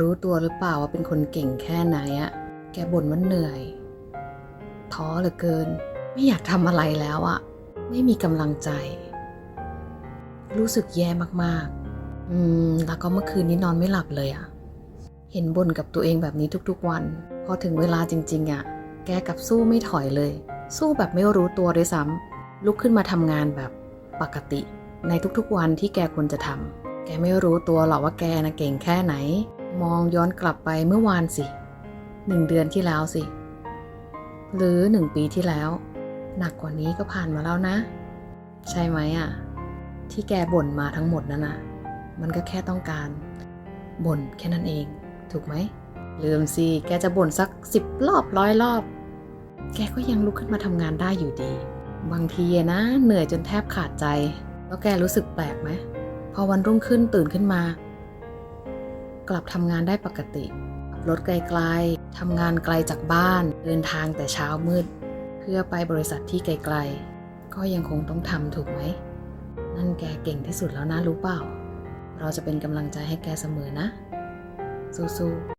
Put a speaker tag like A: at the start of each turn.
A: รู้ตัวหรือเปล่าว่าเป็นคนเก่งแค่ไหนอะแกบ่นว่าเหนื่อย ท้อเหลือเกิน ไม่อยากทำอะไรแล้วอะไม่มีกำลังใจ รู้สึกแย่มากๆ อืม แล้วก็เมื่อคืนนี้นอนไม่หลับเลยอะเห็นบ่นกับตัวเองแบบนี้ทุกๆวัน พอถึงเวลาจริง ๆอะแกกับสู้ไม่ถอยเลย สู้แบบไม่รู้ตัวด้วยซ้ำลุกขึ้นมาทำงานแบบปกติ ในทุกๆวันที่แกควรจะทำแกไม่รู้ตัวหรอกว่าแกนะเก่งแค่ไหน มองย้อนกลับไปเมื่อวานสิหนึ่งเดือนที่แล้วสิ หรือหนึ่งปีที่แล้ว หนักกว่านี้ก็ผ่านมาแล้วนะ ใช่ไหมอะที่แกบ่นมาทั้งหมดนั่นนะมันก็แค่ต้องการ บ่นแค่นั้นเอง ถูกไหมลืมสิแกจะบ่นสักสิบรอบร้อยรอบ แกก็ยังลุกขึ้นมาทำงานได้อยู่ดี บางทีนะ เหนื่อยจนแทบขาดใจ แล้วแกรู้สึกแปลกไหมพอวันรุ่งขึ้นตื่นขึ้นมา กลับทำงานได้ปกติรถไกลๆทำงานไกลจากบ้าน เดินทางแต่เช้ามืด เพื่อไปบริษัทที่ไกลๆ ก็ยังคงต้องทำถูกไหม นั่นแกเก่งที่สุดแล้วนะรู้เปล่า เราจะเป็นกำลังใจให้แกเสมอนะ สู้ๆ